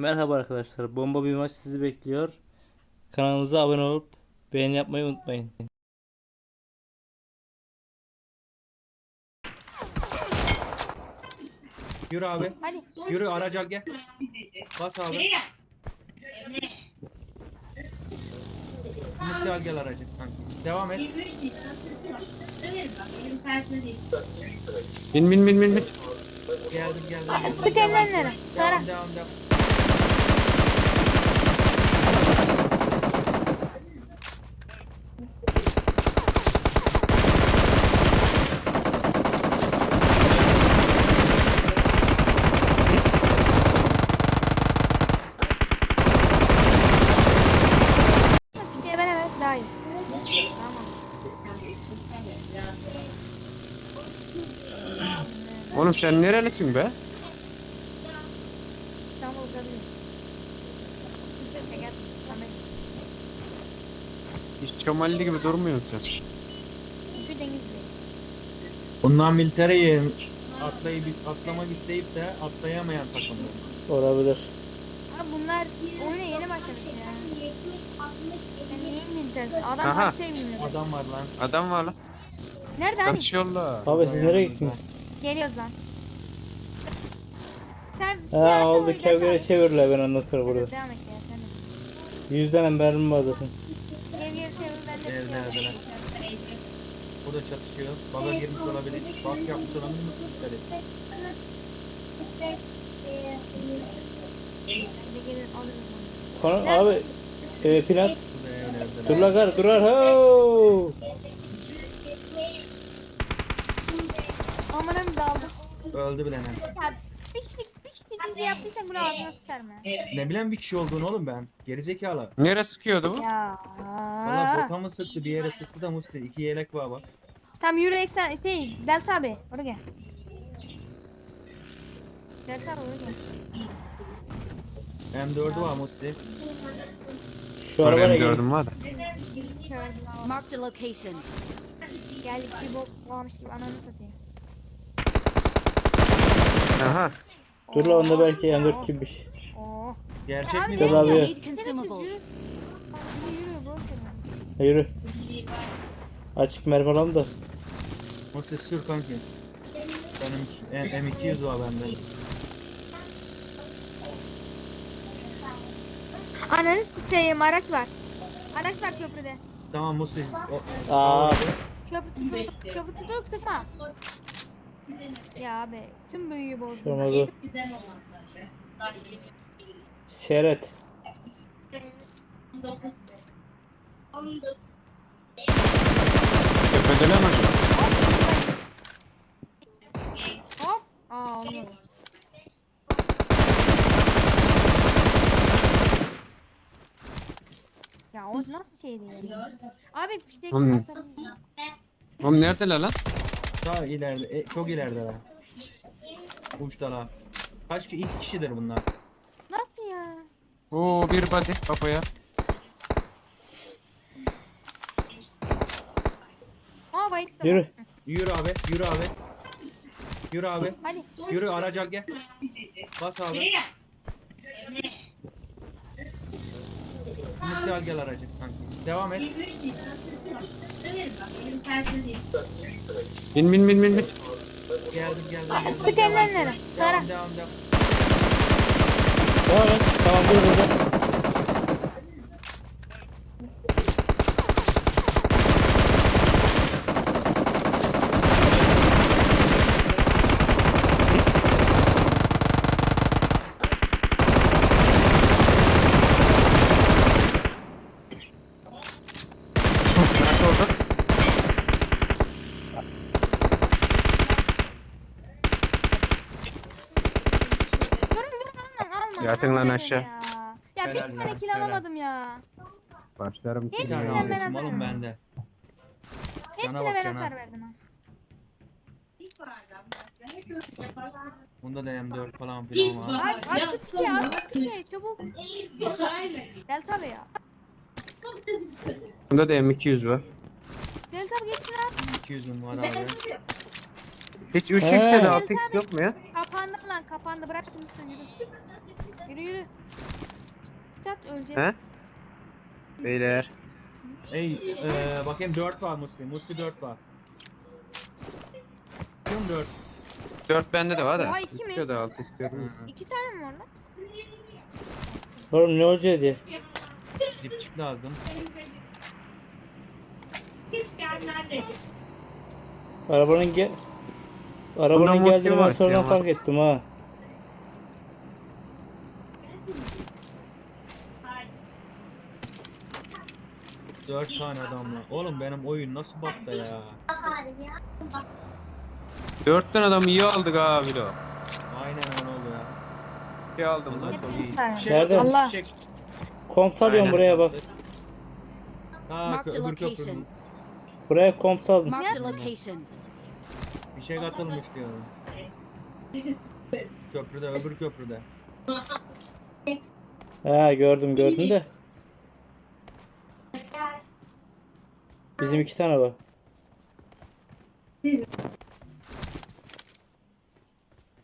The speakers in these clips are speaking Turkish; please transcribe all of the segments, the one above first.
Merhaba arkadaşlar. Bomba bir maç sizi bekliyor. Kanalımıza abone olup beğeni yapmayı unutmayın. Yürü abi. Hadi. Yürü araca gel. Bas abi. Musti al gel aracı. kanka. Devam et. Bin bin bin bin bin. Geldim geldim. geldim. Sık. Sara. Devam devam devam. İşte ben evet daha iyi. Tamam. Oğlum sen nerelisin be? İstanbul. Samet. Hiç çomalli gibi durmuyorsun sen. Çünkü Denizli. Bundan militereyi atlayıp atlamak isteyip de atlayamayan takımlar. Olabilir. Abi bunlar oyuna yeni başlamış ya. Yani yeni militerisi. Adam Aha. bilmiyor. Adam var lan. Adam var lan. Nerede hani? Kaçıyorlar. Abi siz nereye gittiniz? Geliyoruz lan. Sen Ha oldu kevgire abi. çevirler ben ondan sonra burada. Devam et ya sen de. Yüz tane mermim var zaten. Kevgir çevir ben de. şey evet, yapayım. Burada çatışıyor. Baga girmiş olabilir. Bak yapmış olabilir mi? Dikkat et. Ben de gelir alırım onu. Konum abi e, Pinat. Burada evlerde. Dur la kar kurar ho. Amanım daldı. Öldü bile ne. Ya bir kişi bir kişi düzü yaptıysan bunu ağzına sıçarım ya. Ne bileyim bir kişi olduğunu oğlum ben. Gerizekalı. Nereye sıkıyordu bu? Ya. Valla boka mı sıktı bir yere sıktı da Musti. İki yelek var bak. Tam yürü eksen şey Delta abi oraya gel. Delta abi oraya gel. M4'ü var Musti. Şu arabaya Oraya gelin. gördüm var da. Şöyle bir Marked a location. Geldik bir bok varmış gibi ananı satayım. Aha. Dur la onda belki M4 kimmiş. Oo. Gerçek mi? Dur bu? abi. Yürü. Ha, yürü. Açık mermi alalım da. Musti sür kanki. Benim M- M200 var bende. Ananı sikeyim araç var. Araç var köprüde. Tamam Musti. O, Aa. Köprü tutup köprü tutup sıkma. Ya abi tüm büyüyü Şu bozdum. olmadı. Seyret. Tepede lan acaba? Hop. Aa olmadı. Ya o nasıl şeydi ya? Abi fişek Hmm. atalım. Oğlum neredeler lan? Daha ileride. e, çok ileride lan. Uçta lan. Kaç ki ilk kişidir bunlar? Nasıl ya? Oo bir body kafaya. Aa bayıttım. Yürü. Yürü abi, yürü abi. Yürü abi. Hadi. Yürü araca gel. Bas abi. Al gel aracı. kanka. Devam et. Bin bin bin bin bin. Geldim geldim. geldim. Sık. Sara. Devam devam devam. Devam et. Tamam dur burada. Yatın lan aşağı. Ya, ya bir Helal tane lan, kill helal. alamadım ya. Başlarım Bir Hepsine tane ben almışım atarım. oğlum bende. Hepsine bak, ben cana. hasar verdim ha. Bunda da M4 falan filan var. Bu kişiyi at bu kişiyi çabuk. Delta abi ya. Bunda da M200 var. Delta abi geçsin at. 200 numara abi. Hiç 3x He. de 6x yok mu ya? Kapandı lan kapandı bırak şimdi sen yürü. Yürü yürü. öleceğiz. He? Beyler. Ey eee bakayım 4 var Musti. Musti 4 var. Kim 4? 4 bende de var da. Oha, iki mi? İstiyor da 6 istiyorum. İki tane mi var lan? Oğlum ne diye. Dipçik lazım. Arabanın gel Arabanın Bundan geldiğini ben var, sonradan Kemal. fark ettim ha. Dört tane adamla. Oğlum benim oyun nasıl battı ya? 4 tane adam iyi aldık abi de. Aynen öyle oldu ya. İyi aldım lan. İyi. saniye. Nerede? atalım, Allah. Aynen. buraya bak. Ha, Marked öbür köprünün. location. Buraya. Marked a location. Bir şey katılmış diyorum. Köprüde, öbür köprüde. Ha gördüm gördüm de. Bizim iki tane var.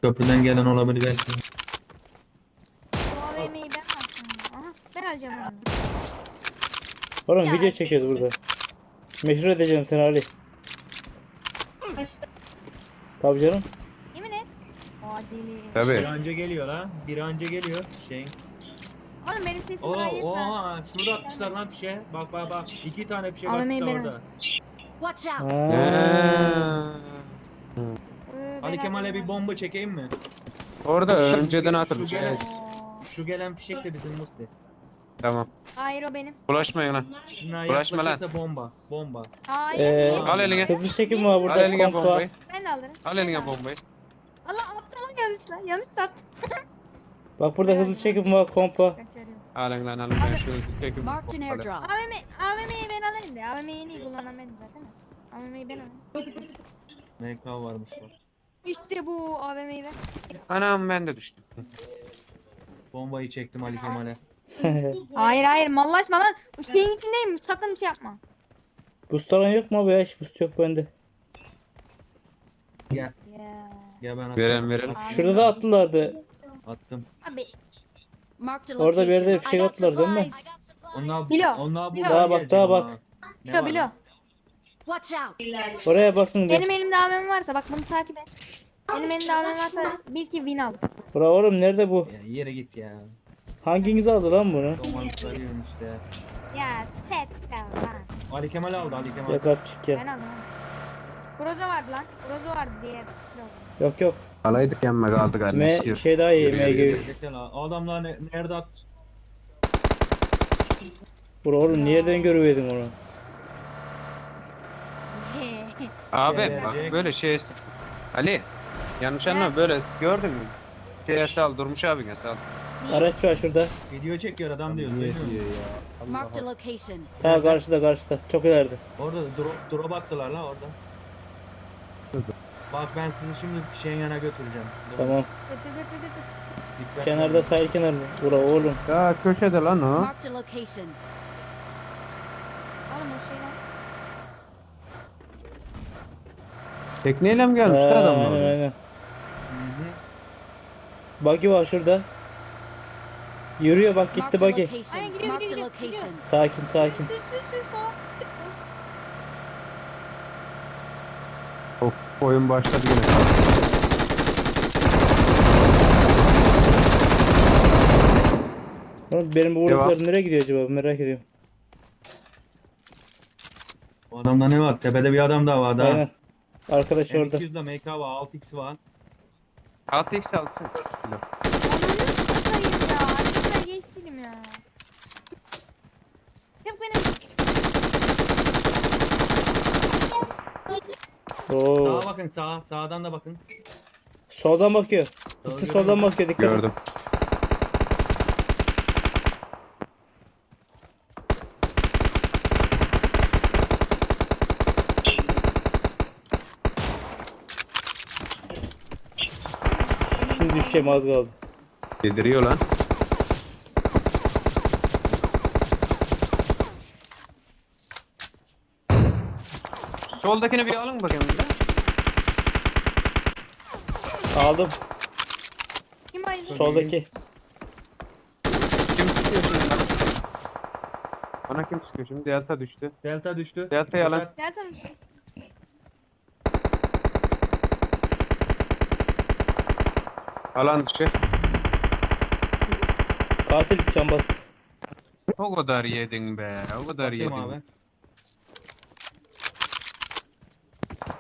Köprüden gelen olabilir belki. Bu AVM'yi ben mi alsam ya? Aha ben alacağım onu. Oğlum Ya. video çekiyoruz burada. Meşhur edeceğim seni Ali. Tabii canım. Yemin et. Aa deli. Bir Tabii. anca geliyor lan. Bir anca geliyor. Şey. Oğlum benim sesim Oo, buraya yetmez. oha, şurada atmışlar lan fişe. Bak bak bak. İki tane fişe Abi, atmışlar ben orada. Watch out. Ha. Ee, ben Ali Kemal'e alacağım bir bomba çekeyim mi? Orada önceden atılmış. Şu gelen, Evet. şu gelen fişek de bizim Musti. Tamam. Hayır o benim. Bulaşmayın lan. Şuna Uğraşma lan. yaklaşırsa bomba. Bomba. Hayır. Ee, benim. Al eline. hızlı çekim var Al burada eline komp var. bombayı. Ben de alırım. Al Ben de eline alırım. bombayı. Allah attım lan yanlışla. Yanlış attım. Bak burada hızlı çekim var komp var. Kaçarım. Alın lan alın ben şunu çekeyim. Marked an airdrop. AVM, AVM'yi ben alayım da. AVM'yi en iyi kullanan benim zaten. AVM'yi ben alayım. MK varmış bak. İşte bu AVM'yi ben. Anam ben de düştüm. Bombayı çektim Ali Kemal'e. Hayır hayır mallaşma lan. Şeyin içindeyim. Sakın şey yapma. Boost alan yok mu abi ya? Hiç boost yok bende. Gel. Ya. Gel ben. Verelim verelim. Şurada da attılardı. Attım. Abi. Orada bir yerde bir şey attılar değil mi? Onlar, Bilo, onlar bilo. Daha bak, daha bak. Bilo bilo. Watch out. Oraya bakın. Benim elimde AVM varsa bak bunu takip et. Benim elimde AVM varsa bil ki win aldım. Bura oğlum nerede bu? Ya yere git ya. Hanginiz aldı lan bunu? Doman sarıyorum işte. Ya set de lan. Ali Kemal aldı Ali Kemal. Yok apçık ya. Ben aldım. Groza vardı lan. Groza vardı diğer. Yok yok. Alaydık yanma kaldı galiba. M istiyor. şey daha iyi Yürü, yürü, yürü. MG3. Bekle lan. Adamlar ne, nerede at? Bura oğlum nereden görüverdin onu? Abi Gelecek. bak böyle şey Ali yanlış anlama böyle gördün mü? Şeye sal Durmuş abine sal. Araç var şurada. Video çekiyor adam diyor. duymuyor musun? Marked a location. Ta karşıda karşıda. Çok ileride. Orada drop, drop attılar la orada. Bak ben sizi şimdi şeyin yana götüreceğim. Tamam. Götür götür götür. Dikkat Kenarda sahil kenarı. Bura oğlum. Ya köşede lan o. Marked a location. Oğlum o şey lan. Tekneyle mi gelmiş Ha, lan adam aynen orada? aynen. Hı hı. Buggy var şurada. Yürüyor bak gitti Marked a buggy. Aynen, gidiyor, Marked a gidiyor, location. gidiyor. Sakin sakin. Sür sür sür sola. Of oyun başladı yine. Oğlum benim bu vurduklarım nereye gidiyor acaba merak ediyorum. O adamda ne var? Tepede bir adam daha var daha. Aynen. Arkadaş orada. M200'de MK var, 6x var. 6x alsın. Ananı satayım ya. Lütfen geçelim ya. Çabuk beni. Oo. Sağa bakın sağa, sağdan da bakın. Soldan bakıyor. Görüyorum. soldan bakıyor dikkat et. Gördüm. Şimdi düşeceğim az kaldı. Yediriyor lan. Soldakini bir alın bakayım bir de. Aldım. Kim ayırdı? Soldaki. Kim tutuyor şimdi? Bana kim sıkıyor şimdi? Delta düştü. Delta düştü. Delta yalan. Dikkat. Gel tamam. Alan dışı. Katil cambaz. O kadar yedin be. O kadar Bakayım yedin. abi.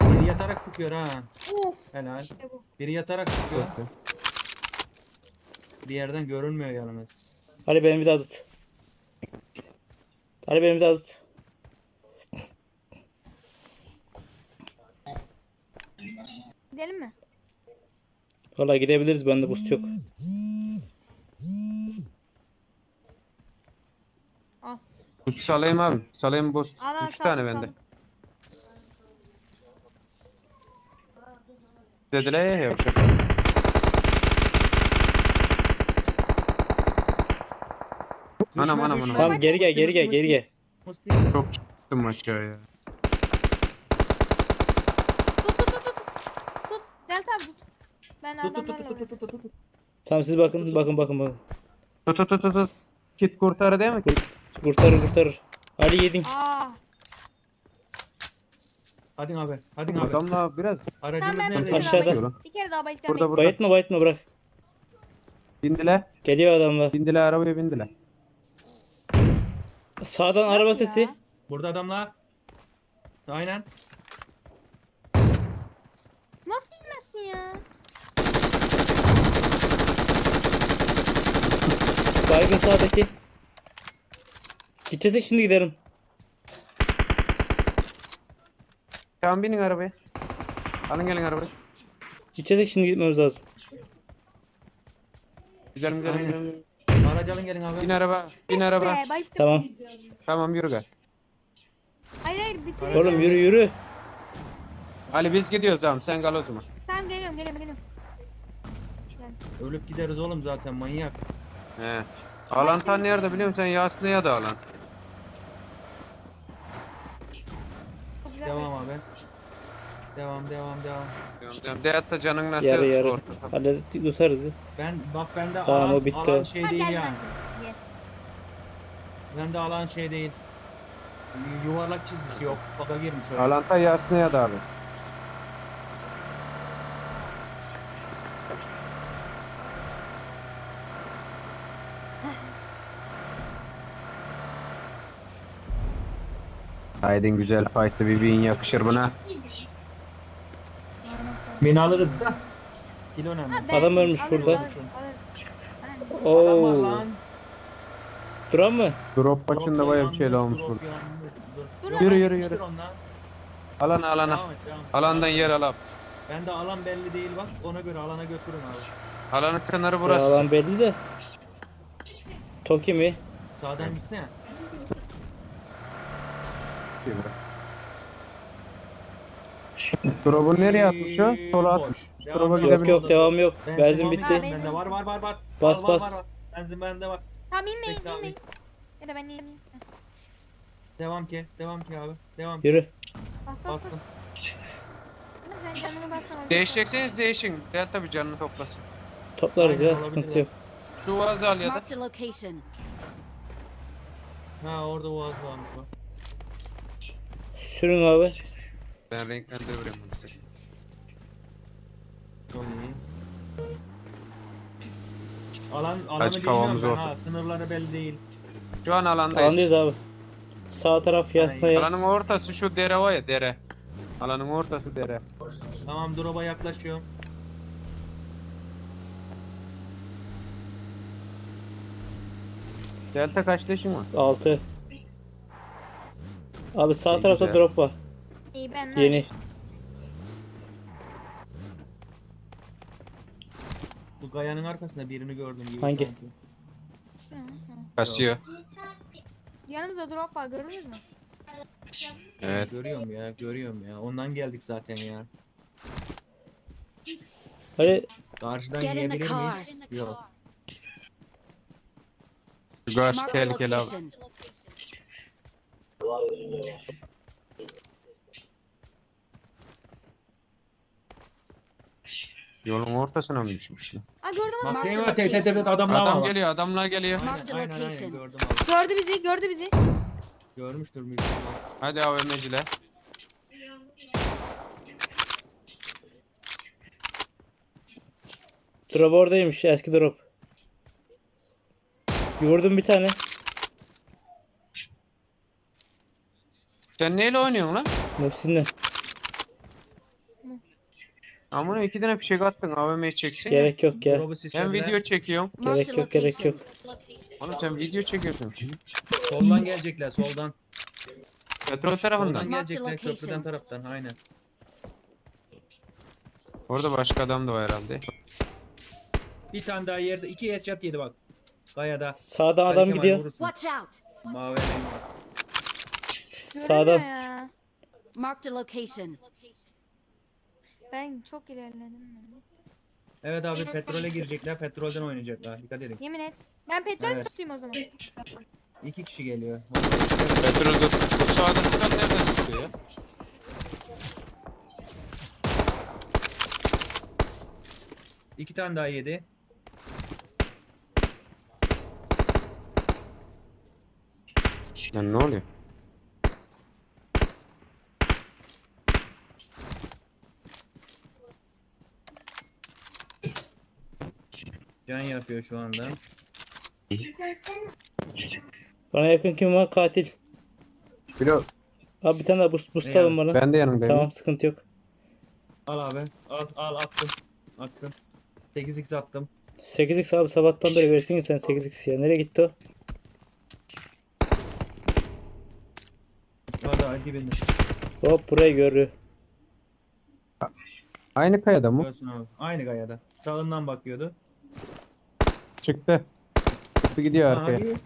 Biri yatarak sıkıyor ha. Uf. Helal. İşte bu. Biri yatarak sıkıyor. Bir yerden görünmüyor yalnız. Hadi beni bir daha tut. Hadi beni bir daha tut. Gidelim mi? Valla gidebiliriz bende buz çok. Al. Salayım abi. Salayım buz. Al al. 3 sağ- tane sağ- bende. Dediler ya yavşak. Anam anam anam. Tamam geri gel geri gel geri gel. Çok çıktım aşağıya. Tut tut tut tut. Tut. Delta abi tut. Ben Tut tut tut adamlarla tut uğraşıyorum. tut tut tut. Tamam siz bakın bakın bakın bakın. Tut tut tut tut, tut. Kit kurtarı değil mi? Kurtarır kurtarır. Ali yedin. Aa. Hadi abi. Hadi abi. Adamla biraz Aracımız Tamam ben bir nerede? kere Aşağıda. bayıldım. Bir kere daha bayılacağım. Burada, burada. Bayıtma bayıtma bırak. bindiler. Geliyor adamlar. Bindiler arabaya bindiler. Sağdan araba ya? sesi. Burada adamlar. Aynen. Nasıl inmezsin ya? Baygın sağdaki. Gideceksek şimdi gidelim. Tamam binin arabaya. Alın gelin arabaya. Gideceksek şimdi gitmemiz lazım. Gidelim gidelim Aynen. gidelim. Aracı alın gelin abi. Bin araba. Bin araba. Bayıldım. Tamam. Tamam yürü gel. Hayır hayır bitir. Oğlum yürü yürü. Ali biz gidiyoruz tamam sen kal o zaman. Tamam geliyorum geliyorum geliyorum. Ölüp gideriz oğlum zaten manyak. He. Alan tan nerede biliyor musun sen Yasin'e da alan. Çok güzel. Devam abi. Devam devam devam. Delta canın nasıl? Yarı yarı. ortada? Hallettik tutarız. ya. Ben bak bende Tamam, alan, o bitti. alan şey değil yani. Yes. Bende alan şey değil. Yuvarlak çizgisi yok. Baka girmiş öyle. Alanta Yasin'e da abi. Haydin güzel fight'ı bir bin yakışır buna. Beni alırız da. Kilo önemli. Ha, Adam ölmüş alırız, burada. alırız, alırız. Adam var Oo. lan. Duran mı? Drop başında Drop baya bir şeyle yanmış, olmuş drop burada. dur. Lan. Yürü, yürü, yürü. ondan. Alana. Alandan yer al abi. Bende alan belli değil bak. Ona göre alana götürün abi. Alanın sınırı Burası. burası. Alan belli de. Toki mi? Sağdan gitsene. Drop'u nereye atmış o? Sola atmış. Devam, Drop'a. Yok gidebilir. yok devam yok. Benzin Benzin bitti. Ha, Bende var var var var. Bas, Var, var, bas. var, var. Benzin bende var. Tamam inmeyin Bekle abi. inmeyin. Ya da ben ineyim. Devam ki. Devam ki abi. Devam. Yürü. Bas bas bas. Bastım. Sen canını. Değişecekseniz değişin. Delta bir canını toplasın. Toplarız Aynen, ya sıkıntı yok. Şu vazı al ya da. Marked a location. Ha orada boğaz varmış bak. Sürün abi. Ben size. Çok iyi. Alan, alanı bilmiyorum ben olsa. ha. Sınırları belli değil. Şu an alandayız. Alandayız abi. Sağ taraf yasna ya. Alanın ortası şu dere var ya dere. Alanın ortası dere. Tamam drop'a yaklaşıyorum. Delta kaç leşin var? 6. Abi sağ İyi, tarafta güzel. drop var. İyi ben Yeni. Bu kayanın arkasında birini gördüm gibi. Hangi? sanki. Kasıyor. Yanımızda drop var gördünüz mü? Evet. Görüyorum ya, görüyorum ya. Ondan geldik zaten ya. Hadi Karşıdan Get in the yiyebilir car. miyiz? Yok. Şu a tehlikeli abi. location. Yolun ortasına mı düşmüş lan? Aa gördüm onu. Bak a var, tepede location. adamlar Adam var. geliyor, adamlar geliyor. Aynen, aynen, aynen, gördüm abi. Gördü bizi gördü bizi. Görmüştür ihtimal. Hadi AVM'ciler. Drop oradaymış eski drop. Vurdum bir tane. Sen neyle oynuyorsun lan? Muhsin'le. Amına iki tane fişek attın AVM'yi çeksin. Gerek yok ya. Drop'u Ben video çekiyorum. Gerek yok gerek yok. Oğlum sen video çekiyorsun. Soldan gelecekler soldan. Petrol Soldan tarafından. Marked gelecekler location. köprüden taraftan aynen. Orada başka adam da var herhalde. Bir tane daha yerde iki headshot yedi bak. Kayada. Sağdan adam gidiyor. vurursun. Watch out. Mavi Sağdan. ya. Marked a location. Ben çok ilerledim. Evet abi petrole girecekler. Petrolden oynayacaklar. Dikkat edin. Yemin et. Ben petrol Evet. tutayım o zaman. İki kişi geliyor. Petrolde bu sağda sıkan nereden sıkıyor ya? İki tane daha yedi. Lan ne oluyor? Can yapıyor şu anda. Bana yakın kim var? Katil. Bilo Abi bir tane daha boost, boost Ne alın bana. ben de yanımdayım. Tamam sıkıntı yok. Al abi. Al al attım. Attım. 8x attım. 8x abi sabahtan beri versene sen 8x ya. Nereye gitti o? Hadi dibinde. Hop burayı görüyor. Aynı kayada mı? Görsün abi. Aynı gayada. Sağından bakıyordu. Çıktı. Çıktı gidiyor arkaya. Abi.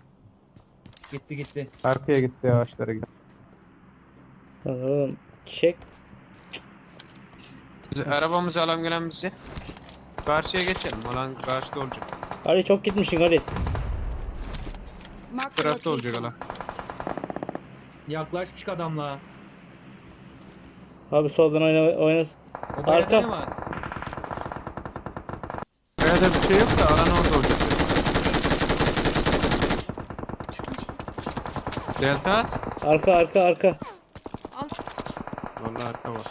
Gitti gitti. Arkaya gitti ağaçlara gitti. Lan oğlum çek. Biz, arabamızı alan gelen bizi. Karşıya geçelim. Alan karşıda olacak. Ali çok gitmişsin Ali. Marked a Tarafta olacak alan. Yaklaşmış adamla. Abi soldan oyna oynasın. O gayada Arka. Kayada bir şey yok da alan orada olacak. Delta. Arka arka arka. Al. Vallahi arka var.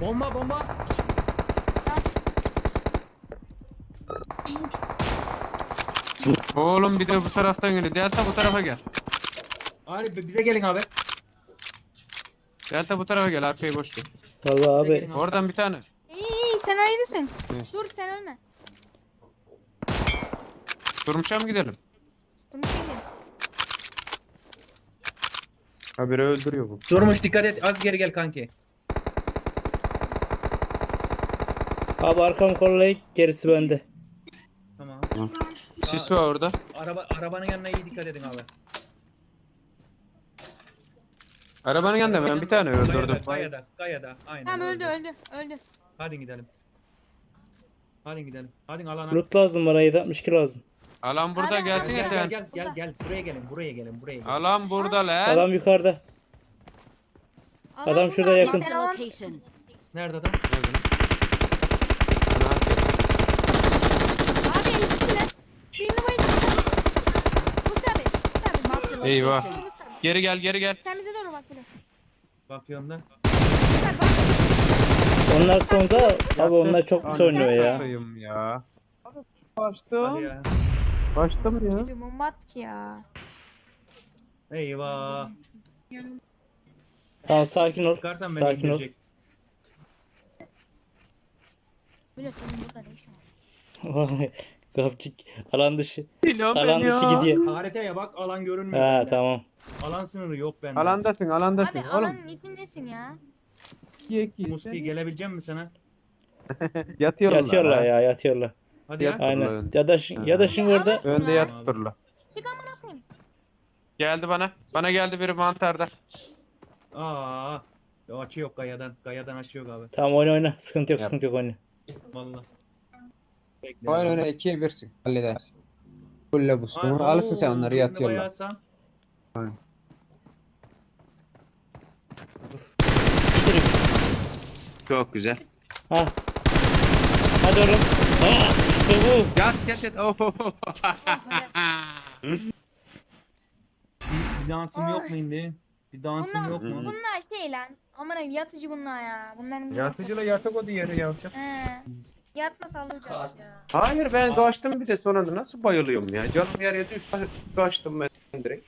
Bomba bomba. Oğlum bir de bu taraftan geliyor. Delta bu tarafa gel. Abi bize gelin abi. Delta bu tarafa gel. Arkayı boş ver. Vallahi abi. Oradan bir tane. İyi iyi sen ayrısın. Dur sen ölme. Durmuşa mı gidelim? Dur şey gel. Habire öldürüyor bu. Durmuş dikkat et. Az geri gel kanki. Abi arkam kollayı gerisi bende. Tamam. Sis var orada. Araba arabanın yanına iyi dikkat edin abi. Arabanın yanında ben bir tane öldürdüm. Kayada, kayada, kayada. Aynen. Tamam öldü öldü öldü. Hadi gidelim. Hadi gidelim. Hadi alana. Loot lazım bana 762 lazım. Alan burada Hadi, gelsin ya Gel sen. gel gel gel buraya gelin buraya gelin buraya gelin. Alan burada lan. Adam yukarıda. Alan Adam burada şurada yakın. Marked a location. Nerede adam? Gel. Abi. Birini abi. Abi. Marked a Eyvah. location. Geri gel geri gel. Sen bize doğru bak bile. Bakıyorum da. Bak. Onlar sonda abi onlar çok pis oynuyor ya. Ya. Hadi ya. Baştım ya. Çocuğum bomba at ki ya. Eyvah. Tamam sakin ol. Çıkarsan beni Sakin ol. indirecek. Böyle senin burada ne işin var? Kapçık alan dışı. Alan dışı gidiyor. Haritaya bak alan görünmüyor. Ha bende. tamam. Alan sınırı yok bende. Alandasın alandasın. Abi Oğlum. alanın içindesin ya. iki iki. Musti gelebilecek misin sana? Yatıyorlar. Yatıyorlar ya yatıyorlar. Hadi ya. Yat. Aynen. önde. Ya da şi- ya da şimdi orada Önde yatıp durla. Çık amına koyayım. Geldi bana. Bana geldi biri mantarda. Aa. O açı yok gayadan. Gayadan açı yok abi. tamam oyna oyna. Sıkıntı yok Yap. sıkıntı yok oyna. Vallahi. Bekle. Oyun öne ikiye birsin. Halledersin. Fulle Aa, boostunu. Alırsın sen onları bayarsan. Çok güzel. Ha. Hadi oğlum. Ha, bu. Yat yat yat. Oh, oh, oh. Bir dansım yok mu indi? Bir dansım Bunlar, yok mu? bunlar şey lan. Aman abi yatıcı bunlar ya. Bunların Yatıcıyla yatak o diğeri yavşak. He. Yatma sallayacağız ya. Hayır ben kaçtım bir de sonra nasıl bayılıyorum ya. Canım yarıya düştü kaçtım ben direkt.